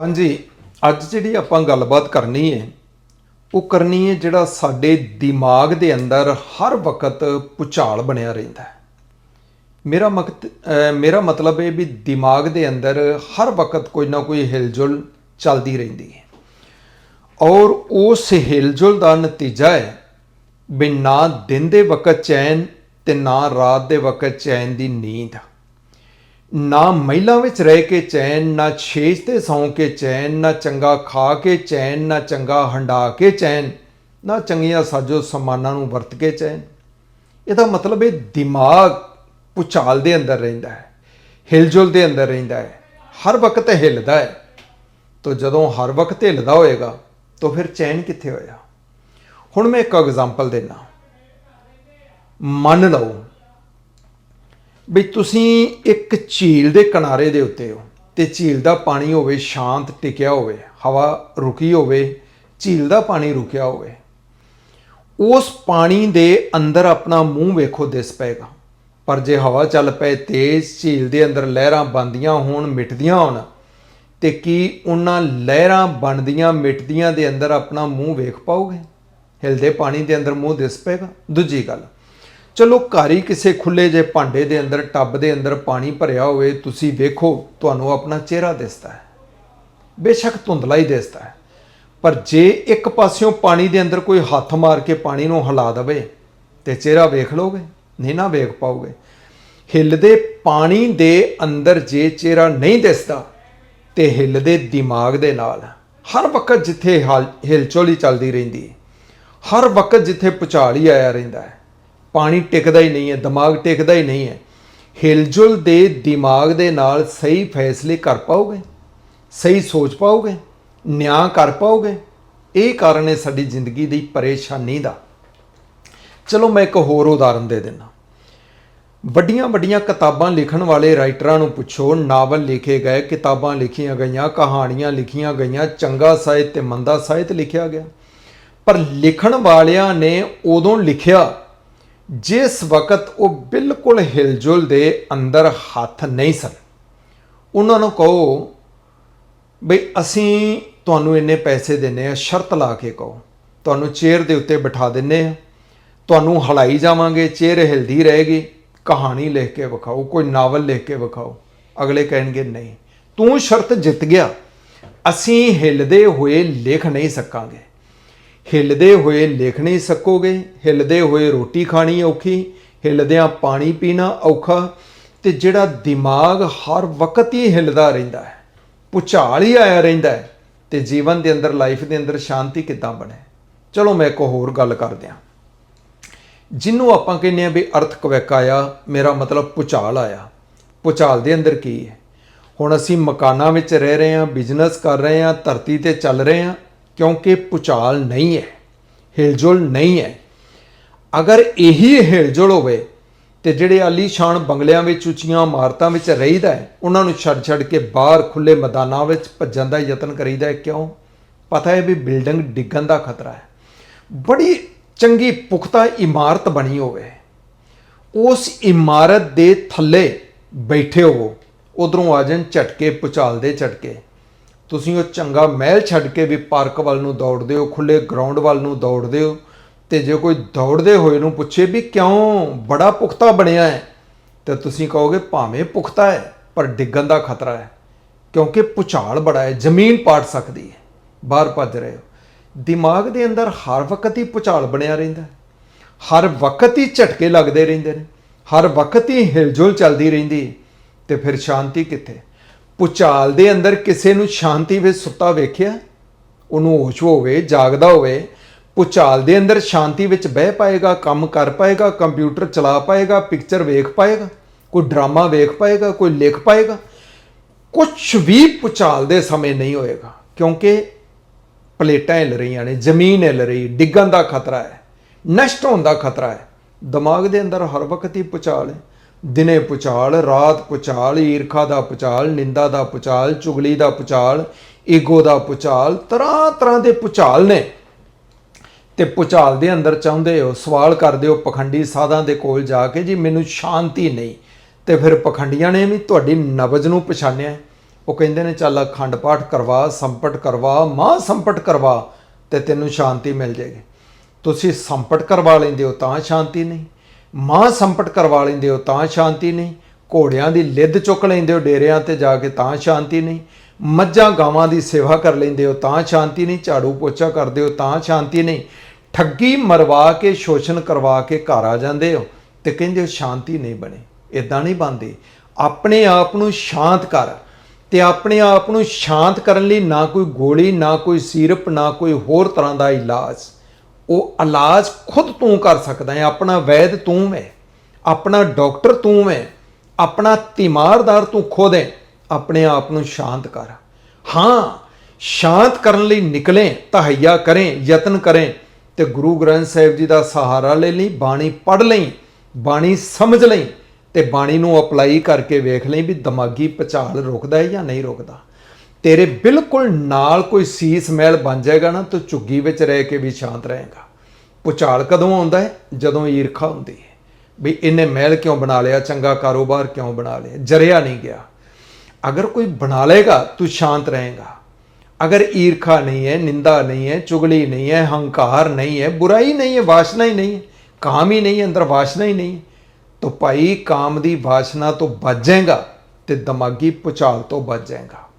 ਹਾਂਜੀ, ਅੱਜ ਜਿਹੜੀ ਆਪਾਂ ਗੱਲਬਾਤ ਕਰਨੀ ਹੈ ਉਹ ਕਰਨੀ ਹੈ ਜਿਹੜਾ ਸਾਡੇ ਦਿਮਾਗ ਦੇ ਅੰਦਰ ਹਰ ਵਕਤ ਪੁਚਾਲ ਬਣਿਆ ਰਹਿੰਦਾ ਹੈ। ਮੇਰਾ ਮਕਤ ਮੇਰਾ ਮਤਲਬ ਹੈ ਵੀ ਦਿਮਾਗ ਦੇ ਅੰਦਰ ਹਰ ਵਕਤ ਕੋਈ ਨਾ ਕੋਈ ਹਿਲਜੁਲ ਚੱਲਦੀ ਰਹਿੰਦੀ ਹੈ। ਔਰ ਉਸ ਹਿਲਜੁਲ ਦਾ ਨਤੀਜਾ ਹੈ ਵੀ ਨਾ ਦਿਨ ਦੇ ਵਕਤ ਚੈਨ ਤੇ ਨਾ ਰਾਤ ਦੇ ਵਕਤ ਚੈਨ ਦੀ ਨੀਂਦ। ਨਾ ਮਹਿਲਾਂ ਵਿੱਚ ਰਹਿ ਕੇ ਚੈਨ, ਨਾ ਛੇਜ ਤੇ ਸੌਂ ਕੇ ਚੈਨ, ਨਾ ਚੰਗਾ ਖਾ ਕੇ ਚੈਨ, ਨਾ ਚੰਗਾ ਹੰਡਾ ਕੇ ਚੈਨ, ਨਾ ਚੰਗੀਆਂ ਸਾਜੋ ਸਮਾਨਾਂ ਨੂੰ ਵਰਤ ਕੇ ਚੈਨ। ਇਹਦਾ ਮਤਲਬ ਇਹ ਦਿਮਾਗ ਪੁਚਾਲ ਦੇ ਅੰਦਰ ਰਹਿੰਦਾ ਹੈ, ਹਿਲਜੁਲ ਦੇ ਅੰਦਰ ਰਹਿੰਦਾ ਹੈ, ਹਰ ਵਕਤ ਹਿੱਲਦਾ ਹੈ। ਤੋ ਜਦੋਂ ਹਰ ਵਕਤ ਹਿੱਲਦਾ ਹੋਏਗਾ, ਤਾਂ ਫਿਰ ਚੈਨ ਕਿੱਥੇ ਹੋਇਆ ਹੁਣ ਮੈਂ ਇੱਕ ਐਗਜ਼ਾਮਪਲ ਦੇਣਾ ਮੰਨ ਲਓ ਵੀ ਤੁਸੀਂ ਇੱਕ ਝੀਲ ਦੇ ਕਿਨਾਰੇ ਦੇ ਉੱਤੇ ਹੋ ਤੇ ਝੀਲ ਦਾ ਪਾਣੀ ਹੋਵੇ, ਸ਼ਾਂਤ ਟਿਕਿਆ ਹੋਵੇ, ਹਵਾ ਰੁਕੀ ਹੋਵੇ, ਝੀਲ ਦਾ ਪਾਣੀ ਰੁਕਿਆ ਹੋਵੇ, ਉਸ ਪਾਣੀ ਦੇ ਅੰਦਰ ਆਪਣਾ ਮੂੰਹ ਵੇਖੋ, ਦਿਸ ਪਏਗਾ। ਪਰ ਜੇ ਹਵਾ ਚੱਲ ਪਏ, ਤੇਜ਼ ਝੀਲ ਦੇ ਅੰਦਰ ਲਹਿਰਾਂ ਬੰਦੀਆਂ ਹੋਣ, ਮਿਟਦੀਆਂ ਹੋਣ, ਤੇ ਕੀ ਉਹਨਾਂ ਲਹਿਰਾਂ ਬਣਦੀਆਂ, ਮਿਟਦੀਆਂ ਦੇ ਅੰਦਰ ਆਪਣਾ ਮੂੰਹ ਵੇਖ ਪਾਓਗੇ? ਹਿਲਦੇ ਪਾਣੀ ਦੇ ਅੰਦਰ ਮੂੰਹ ਦਿਸ ਪਏਗਾ। ਦੂਜੀ ਗੱਲ ਚਲੋ ਘਰ ਹੀ ਕਿਸੇ ਖੁੱਲੇ ਜੇ ਭਾਂਡੇ ਦੇ ਅੰਦਰ, ਟੱਬ ਦੇ ਅੰਦਰ ਪਾਣੀ ਭਰਿਆ ਹੋਵੇ, ਤੁਸੀਂ ਵੇਖੋ, ਤੁਹਾਨੂੰ ਆਪਣਾ ਚਿਹਰਾ ਦਿਸਦਾ ਹੈ। ਬੇਸ਼ੱਕ ਧੁੰਦਲਾ ਹੀ ਦਿਸਦਾ ਹੈ। ਪਰ ਜੇ ਇੱਕ ਪਾਸਿਓਂ ਪਾਣੀ ਦੇ ਅੰਦਰ ਕੋਈ ਹੱਥ ਮਾਰ ਕੇ ਪਾਣੀ ਨੂੰ ਹਿਲਾ ਦਵੇ, ਤੇ ਚਿਹਰਾ ਵੇਖ ਲਓਗੇ, ਨਹੀਂ ਨਾ ਵੇਖ ਪਾਓਗੇ। ਹਿੱਲਦੇ ਪਾਣੀ ਦੇ ਅੰਦਰ ਜੇ ਚਿਹਰਾ ਨਹੀਂ ਦਿਸਦਾ, ਤੇ ਹਿੱਲਦੇ ਦਿਮਾਗ ਦੇ ਨਾਲ। ਹਰ ਵਕਤ ਜਿੱਥੇ ਹਾਲ- ਹਿਲਚੁਲ ਚੱਲਦੀ ਰਹਿੰਦੀ ਹੈ। ਹਰ ਵਕਤ ਜਿੱਥੇ ਪੁਚਾਲ ਹੀ ਆਇਆ ਰਹਿੰਦਾ ਹੈ। ਪਾਣੀ ਟਿਕਦਾ ਹੀ ਨਹੀਂ ਹੈ, ਦਿਮਾਗ ਟਿਕਦਾ ਹੀ ਨਹੀਂ ਹੈ। ਹਿਲਜੁਲ ਦੇ ਦਿਮਾਗ ਦੇ ਨਾਲ ਸਹੀ ਫੈਸਲੇ ਕਰ ਪਾਓਗੇ? ਸਹੀ ਸੋਚ ਪਾਓਗੇ? ਨਿਆਂ ਕਰ ਪਾਓਗੇ? ਇਹ ਕਾਰਨ ਹੈ ਸਾਡੀ ਜ਼ਿੰਦਗੀ ਦੀ ਪਰੇਸ਼ਾਨੀ ਦਾ। ਚਲੋ ਮੈਂ ਇੱਕ ਹੋਰ ਉਦਾਹਰਨ ਦੇ ਦਿੰਦਾ। ਵੱਡੀਆਂ ਵੱਡੀਆਂ ਕਿਤਾਬਾਂ ਲਿਖਣ ਵਾਲੇ ਰਾਈਟਰਾਂ ਨੂੰ ਪੁੱਛੋ, ਨਾਵਲ ਲਿਖੇ ਗਏ, ਕਿਤਾਬਾਂ ਲਿਖੀਆਂ ਗਈਆਂ, ਕਹਾਣੀਆਂ ਲਿਖੀਆਂ ਗਈਆਂ, ਚੰਗਾ ਸਾਹਿਤ ਤੇ ਮੰਦਾ ਸਾਹਿਤ ਲਿਖਿਆ ਗਿਆ। ਪਰ ਲਿਖਣ ਵਾਲਿਆਂ ਨੇ ਉਦੋਂ ਲਿਖਿਆ ਜਿਸ ਵਕਤ ਉਹ ਬਿਲਕੁਲ ਹਿਲਜੁਲ ਦੇ ਅੰਦਰ ਹੱਥ ਨਹੀਂ ਸਨ, ਉਹਨਾਂ ਨੂੰ ਕਹੋ, ਬਈ ਅਸੀਂ ਤੁਹਾਨੂੰ ਇੰਨੇ ਪੈਸੇ ਦਿੰਨੇ ਆ ਸ਼ਰਤ ਲਾ ਕੇ ਕਹੋ। ਤੁਹਾਨੂੰ ਚੇਅਰ ਦੇ ਉੱਤੇ ਬਿਠਾ ਦਿੰਨੇ ਆ ਤੁਹਾਨੂੰ ਹਲਾਈ ਜਾਵਾਂਗੇ, ਚੇਅਰ ਹਿਲਦੀ ਰਹੇਗੀ। ਕਹਾਣੀ ਲਿਖ ਕੇ ਵਿਖਾਓ, ਕੋਈ ਨਾਵਲ ਲਿਖ ਕੇ ਵਿਖਾਓ। ਅਗਲੇ ਕਹਿਣਗੇ, ਨਹੀਂ, ਤੂੰ ਸ਼ਰਤ ਜਿੱਤ ਗਿਆ। ਅਸੀਂ ਹਿਲਦੇ ਹੋਏ ਲਿਖ ਨਹੀਂ ਸਕਾਂਗੇ। ਹਿੱਲਦੇ ਹੋਏ ਲਿਖ ਨਹੀਂ ਸਕੋਗੇ, ਹਿੱਲਦੇ ਹੋਏ ਰੋਟੀ ਖਾਣੀ ਔਖੀ, ਹਿੱਲਦਿਆਂ ਪਾਣੀ ਪੀਣਾ ਔਖਾ, ਤੇ ਜਿਹੜਾ ਦਿਮਾਗ ਹਰ ਵਕਤ ਹੀ ਹਿੱਲਦਾ ਰਹਿੰਦਾ ਹੈ ਪੁਚਾਲ ਹੀ ਆਇਆ ਰਹਿੰਦਾ ਹੈ, ਤੇ ਜੀਵਨ ਦੇ ਅੰਦਰ ਲਾਈਫ ਦੇ ਅੰਦਰ ਸ਼ਾਂਤੀ ਕਿੱਦਾਂ ਬਣੇ? ਚਲੋ ਮੈਂ ਇੱਕ ਹੋਰ ਗੱਲ ਕਰਦੇ ਹਾਂ। ਜਿਹਨੂੰ ਆਪਾਂ ਕਹਿੰਦੇ ਆ ਵੀ ਅਰਥ ਅਰਥਕਵੈਕ ਆਇਆ, ਮੇਰਾ ਮਤਲਬ ਪੁਚਾਲ ਆਇਆ। ਪੁਚਾਲ ਦੇ ਅੰਦਰ ਕੀ ਹੈ? ਹੁਣ ਅਸੀਂ ਮਕਾਨਾਂ ਵਿੱਚ ਰਹਿ ਰਹੇ ਹਾਂ ਬਿਜ਼ਨਸ ਕਰ ਰਹੇ ਹਾਂ, ਧਰਤੀ ਤੇ ਚੱਲ ਰਹੇ ਹਾਂ ਕਿਉਂਕਿ ਪੁਚਾਲ ਨਹੀਂ ਹੈ, ਹਿਲਜੁਲ ਨਹੀਂ ਹੈ। ਅਗਰ ਇਹੀ ਹਿਲਜੁਲ ਹੋਵੇ ਤੇ ਜਿਹੜੇ ਆਲੀਸ਼ਾਨ ਬੰਗਲਿਆਂ ਵਿੱਚ ਉੱਚੀਆਂ ਇਮਾਰਤਾਂ ਵਿੱਚ ਰਹੀਦਾ ਹੈ, ਉਹਨਾਂ ਨੂੰ ਛੱਡ ਛੱਡ ਕੇ ਬਾਹਰ ਖੁੱਲੇ ਮੈਦਾਨਾਂ ਵਿੱਚ ਭੱਜਣ ਦਾ ਯਤਨ ਕਰੀਦਾ ਹੈ ਕਿਉਂ? ਪਤਾ ਹੈ ਵੀ ਬਿਲਡਿੰਗ ਡਿੱਗਣ ਦਾ ਖਤਰਾ ਹੈ। ਬੜੀ ਚੰਗੀ ਪੁਖਤਾ ਇਮਾਰਤ ਬਣੀ ਹੋਵੇ। ਉਸ ਇਮਾਰਤ ਦੇ ਥੱਲੇ ਬੈਠੇ ਹੋ ਉਧਰੋਂ ਆ ਜਾਣ ਝਟਕੇ ਪੁਚਾਲਦੇ ਝਟਕੇ। ਤੁਸੀਂ ਉਹ ਚੰਗਾ ਮਹਿਲ ਛੱਡ ਕੇ ਵੀ ਪਾਰਕ ਵੱਲ ਨੂੰ ਦੌੜਦੇ ਹੋ ਖੁੱਲੇ ਗਰਾਊਂਡ ਵੱਲ ਨੂੰ ਦੌੜਦੇ ਹੋ ਤੇ ਜੇ ਕੋਈ ਦੌੜਦੇ ਹੋਏ ਨੂੰ ਪੁੱਛੇ ਵੀ ਕਿਉਂ ਬੜਾ ਪੁਖਤਾ ਬਣਿਆ ਹੈ, ਤੇ ਤੁਸੀਂ ਕਹੋਗੇ ਭਾਵੇਂ ਪੁਖਤਾ ਹੈ, ਪਰ ਡਿੱਗਣ ਦਾ ਖਤਰਾ ਹੈ, ਕਿਉਂਕਿ ਪੁਚਾਲ ਬੜਾ ਹੈ, ਜ਼ਮੀਨ ਪਾੜ ਸਕਦੀ ਹੈ। ਬਾਹਰ ਭੱਜ ਰਹੇ ਹੋ। ਦਿਮਾਗ ਦੇ ਅੰਦਰ ਹਰ ਵਕਤ ਹੀ ਪੁਚਾਲ ਬਣਿਆ ਰਹਿੰਦਾ ਹੈ। ਹਰ ਵਕਤ ਹੀ ਝਟਕੇ ਲੱਗਦੇ ਰਹਿੰਦੇ ਨੇ। ਹਰ ਵਕਤ ਹੀ ਹਿਲਜੁਲ ਚੱਲਦੀ ਰਹਿੰਦੀ ਹੈ। ਤੇ ਫਿਰ ਸ਼ਾਂਤੀ ਕਿੱਥੇ? ਪੁਚਾਲ ਦੇ ਅੰਦਰ ਕਿਸੇ ਨੂੰ ਸ਼ਾਂਤੀ ਵਿੱਚ ਸੁੱਤਾ ਵੇਖਿਆ, ਉਹਨੂੰ ਹੋਸ਼ ਹੋਵੇ, ਜਾਗਦਾ ਹੋਵੇ ਪੁਚਾਲ ਦੇ ਅੰਦਰ ਸ਼ਾਂਤੀ ਵਿੱਚ ਬਹਿ ਪਾਏਗਾ, ਕੰਮ ਕਰ ਪਾਏਗਾ, ਕੰਪਿਊਟਰ ਚਲਾ ਪਾਏਗਾ, ਪਿਕਚਰ ਵੇਖ ਪਾਏਗਾ, ਕੋਈ ਡਰਾਮਾ ਵੇਖ ਪਾਏਗਾ, ਕੋਈ ਲਿਖ ਪਾਏਗਾ ਕੁਝ ਵੀ ਪੁਚਾਲ ਦੇ ਸਮੇਂ ਨਹੀਂ ਹੋਏਗਾ, ਕਿਉਂਕਿ ਪਲੇਟਾਂ ਹਿੱਲ ਰਹੀਆਂ ਨੇ, ਜ਼ਮੀਨ ਹਿੱਲ ਰਹੀ, ਡਿੱਗਣ ਦਾ ਖਤਰਾ ਹੈ, ਨਸ਼ਟ ਹੋਣ ਦਾ ਖਤਰਾ ਹੈ, ਦਿਮਾਗ ਦੇ ਅੰਦਰ ਹਰ ਵਕਤ ਹੀ ਪੁਚਾਲ ਹੈ। ਦਿਨੇ ਪੁਚਾਲ, ਰਾਤ ਪੁਚਾਲ, ਈਰਖਾ ਦਾ ਪੁਚਾਲ, ਨਿੰਦਾ ਦਾ ਪੁਚਾਲ, ਚੁਗਲੀ ਦਾ ਪੁਚਾਲ, ਈਗੋ ਦਾ ਪੁਚਾਲ, ਤਰ੍ਹਾਂ ਤਰ੍ਹਾਂ ਦੇ ਪੁਚਾਲ ਨੇ। ਤੇ ਪੁਚਾਲ ਦੇ ਅੰਦਰ ਚਾਹੁੰਦੇ ਹੋ, ਸਵਾਲ ਕਰਦੇ ਹੋ, ਪਖੰਡੀ ਸਾਧਾਂ ਦੇ ਕੋਲ ਜਾ ਕੇ, ਜੀ, ਮੈਨੂੰ ਸ਼ਾਂਤੀ ਨਹੀਂ। ਤੇ ਫਿਰ ਪਖੰਡੀਆਂ ਨੇ ਵੀ ਤੁਹਾਡੀ ਨਬਜ਼ ਨੂੰ ਪਛਾਣਿਆ। ਉਹ ਕਹਿੰਦੇ ਨੇ, ਚੱਲ, ਅਖੰਡ ਪਾਠ ਕਰਵਾ, ਸੰਪਟ ਕਰਵਾ, ਮਾਂ ਸੰਪਟ ਕਰਵਾ, ਤੇ ਤੈਨੂੰ ਸ਼ਾਂਤੀ ਮਿਲ ਜਾਏਗੀ। ਤੁਸੀਂ ਸੰਪਟ ਕਰਵਾ ਲੈਂਦੇ ਹੋ, ਤਾਂ ਸ਼ਾਂਤੀ ਨਹੀਂ। ਮਾਂ ਸੰਪਟ ਕਰਵਾ ਲੈਂਦੇ ਹੋ ਤਾਂ ਸ਼ਾਂਤੀ ਨਹੀਂ, ਘੋੜਿਆਂ ਦੀ ਲਿੱਦ ਚੁੱਕ ਲੈਂਦੇ ਹੋ, ਡੇਰਿਆਂ ਤੇ ਜਾ ਕੇ ਤਾਂ ਸ਼ਾਂਤੀ ਨਹੀਂ, ਮੱਝਾਂ ਗਾਵਾਂ ਦੀ ਸੇਵਾ ਕਰ ਲੈਂਦੇ ਹੋ ਤਾਂ ਸ਼ਾਂਤੀ ਨਹੀਂ, ਝਾੜੂ ਪੋਚਾ ਕਰਦੇ ਹੋ ਤਾਂ ਸ਼ਾਂਤੀ ਨਹੀਂ, ਠੱਗੀ ਮਰਵਾ ਕੇ, ਸ਼ੋਸ਼ਣ ਕਰਵਾ ਕੇ ਘਰ ਆ ਜਾਂਦੇ ਹੋ ਤੇ ਕਹਿੰਦੇ ਹੋ ਸ਼ਾਂਤੀ ਨਹੀਂ ਬਣੀ ਇਦਾਂ ਨਹੀਂ ਬਣਦੀ। ਆਪਣੇ ਆਪ ਨੂੰ ਸ਼ਾਂਤ ਕਰ ਤੇ ਆਪਣੇ ਆਪ ਨੂੰ ਸ਼ਾਂਤ ਕਰਨ ਲਈ ਨਾ ਕੋਈ ਗੋਲੀ, ਨਾ ਕੋਈ ਸਿਰਪ, ਨਾ ਕੋਈ ਹੋਰ ਤਰ੍ਹਾਂ ਦਾ ਇਲਾਜ। ਉਹ ਇਲਾਜ ਖੁਦ ਤੂੰ ਕਰ ਸਕਦਾ ਹੈ, ਆਪਣਾ ਵੈਦ ਤੂੰ ਹੈ, ਆਪਣਾ ਡਾਕਟਰ ਤੂੰ ਹੈ, ਆਪਣਾ ਤਿਮਾਰਦਾਰ ਤੂੰ ਖੁਦ ਹੈ, ਆਪਣੇ ਆਪ ਨੂੰ ਸ਼ਾਂਤ ਕਰ। ਹਾਂ, ਸ਼ਾਂਤ ਕਰਨ ਲਈ ਨਿਕਲੇ, ਤਹਈਆ ਕਰੇ, ਯਤਨ ਕਰੇ ਤੇ ਗੁਰੂ ਗ੍ਰੰਥ ਸਾਹਿਬ ਜੀ ਦਾ ਸਹਾਰਾ ਲੈ ਲਈ, ਬਾਣੀ ਪੜ੍ਹ ਲਈ, ਬਾਣੀ ਸਮਝ ਲਈ ਤੇ ਬਾਣੀ ਨੂੰ ਅਪਲਾਈ ਕਰਕੇ ਵੇਖ ਲਈ ਵੀ ਦਿਮਾਗੀ ਪਚਾਲ ਰੁਕਦਾ ਹੈ ਜਾਂ ਨਹੀਂ ਰੁਕਦਾ। ਤੇਰੇ ਬਿਲਕੁਲ ਨਾਲ ਕੋਈ ਸੀਸ ਮਹਿਲ ਬਣ ਜਾਏਗਾ ਨਾ, ਤੂੰ ਝੁੱਗੀ ਵਿੱਚ ਰਹਿ ਕੇ ਵੀ ਸ਼ਾਂਤ ਰਹੇਗਾ। ਪੁਚਾਲ ਕਦੋਂ ਆਉਂਦਾ ਹੈ? ਜਦੋਂ ਈਰਖਾ ਹੁੰਦੀ ਹੈ। ਵੀ ਇਹਨੇ ਮਹਿਲ ਕਿਉਂ ਬਣਾ ਲਿਆ? ਚੰਗਾ ਕਾਰੋਬਾਰ ਕਿਉਂ ਬਣਾ ਲਿਆ? ਜਰਿਆ ਨਹੀਂ ਗਿਆ। ਅਗਰ ਕੋਈ ਬਣਾ ਲੇਗਾ ਤੂੰ ਸ਼ਾਂਤ ਰਹੇਗਾ। ਅਗਰ ਈਰਖਾ ਨਹੀਂ ਹੈ, ਨਿੰਦਾ ਨਹੀਂ ਹੈ, ਚੁਗਲੀ ਨਹੀਂ ਹੈ, ਹੰਕਾਰ ਨਹੀਂ ਹੈ, ਬੁਰਾਈ ਨਹੀਂ ਹੈ, ਵਾਸ਼ਨਾ ਹੀ ਨਹੀਂ ਕਾਮ ਹੀ ਨਹੀਂ ਹੈ, ਅੰਦਰ ਵਾਸ਼ਨਾ ਹੀ ਨਹੀਂ ਤੋ ਭਾਈ ਕਾਮ ਦੀ ਵਾਸ਼ਨਾ ਤੋਂ ਬਚ ਜਾਏਗਾ ਤੇ ਦਿਮਾਗੀ ਪੁਚਾਲ ਤੋਂ ਬਚ ਜਾਏਗਾ।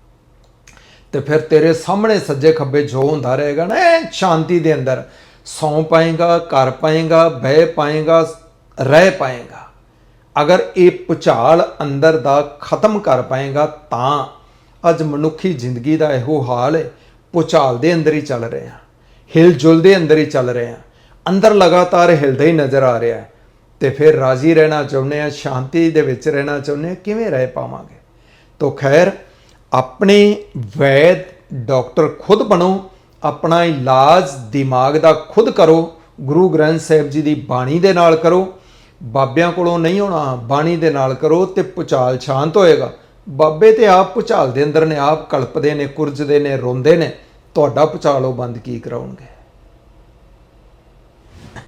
ਤੇ ਫਿਰ ਤੇਰੇ ਸਾਹਮਣੇ ਸੱਜੇ ਖੱਬੇ ਜੋ ਹੁੰਦਾ ਰਹੇਗਾ ਨਾ ਐਨ ਸ਼ਾਂਤੀ ਦੇ ਅੰਦਰ। ਸੌਂ ਪਾਏਗਾ, ਕਰ ਪਾਏਗਾ, ਬਹਿ ਪਾਏਗਾ, ਰਹਿ ਪਾਏਗਾ। ਅਗਰ ਇਹ ਪੁਚਾਲ ਅੰਦਰ ਦਾ ਖਤਮ ਕਰ ਪਾਏਗਾ ਤਾਂ ਅੱਜ ਮਨੁੱਖੀ ਜ਼ਿੰਦਗੀ ਦਾ ਇਹੋ ਹਾਲ ਹੈ। ਪੁਚਾਲ ਦੇ ਅੰਦਰ ਹੀ ਚੱਲ ਰਹੇ ਹਾਂ। ਹਿਲ ਜੁਲ ਦੇ ਅੰਦਰ ਹੀ ਚੱਲ ਰਹੇ ਹਾਂ। ਅੰਦਰ ਲਗਾਤਾਰ ਹਿਲਦਾ ਹੀ ਨਜ਼ਰ ਆ ਰਿਹਾ ਹੈ। ਤੇ ਫਿਰ ਰਾਜ਼ੀ ਰਹਿਣਾ ਚਾਹੁੰਦੇ ਆ ਸ਼ਾਂਤੀ ਦੇ ਵਿੱਚ ਰਹਿਣਾ ਚਾਹੁੰਦੇ ਆ ਕਿਵੇਂ ਰਹਿ ਪਾਵਾਂਗੇ? ਤੋ ਖੈਰ ਆਪਣੇ ਵੈਦ ਡਾਕਟਰ ਖੁਦ ਬਣੋ, ਆਪਣਾ ਇਲਾਜ ਦਿਮਾਗ ਦਾ ਖੁਦ ਕਰੋ, ਗੁਰੂ ਗ੍ਰੰਥ ਸਾਹਿਬ ਜੀ ਦੀ ਬਾਣੀ ਦੇ ਨਾਲ ਕਰੋ, ਬਾਬਿਆਂ ਕੋਲੋਂ ਨਹੀਂ ਹੋਣਾ ਬਾਣੀ ਦੇ ਨਾਲ ਕਰੋ ਤੇ ਪੁਚਾਲ ਸ਼ਾਂਤ ਹੋਏਗਾ। ਬਾਬੇ ਤੇ ਆਪ ਪੁਚਾਲ ਦੇ ਅੰਦਰ ਨੇ, ਆਪ ਕਲਪਦੇ ਨੇ, ਕੁਰਜਦੇ ਨੇ, ਰੋਂਦੇ ਨੇ, ਤੁਹਾਡਾ ਪੁਚਾਲ ਉਹ ਬੰਦ ਕੀ ਕਰਾਉਣਗੇ?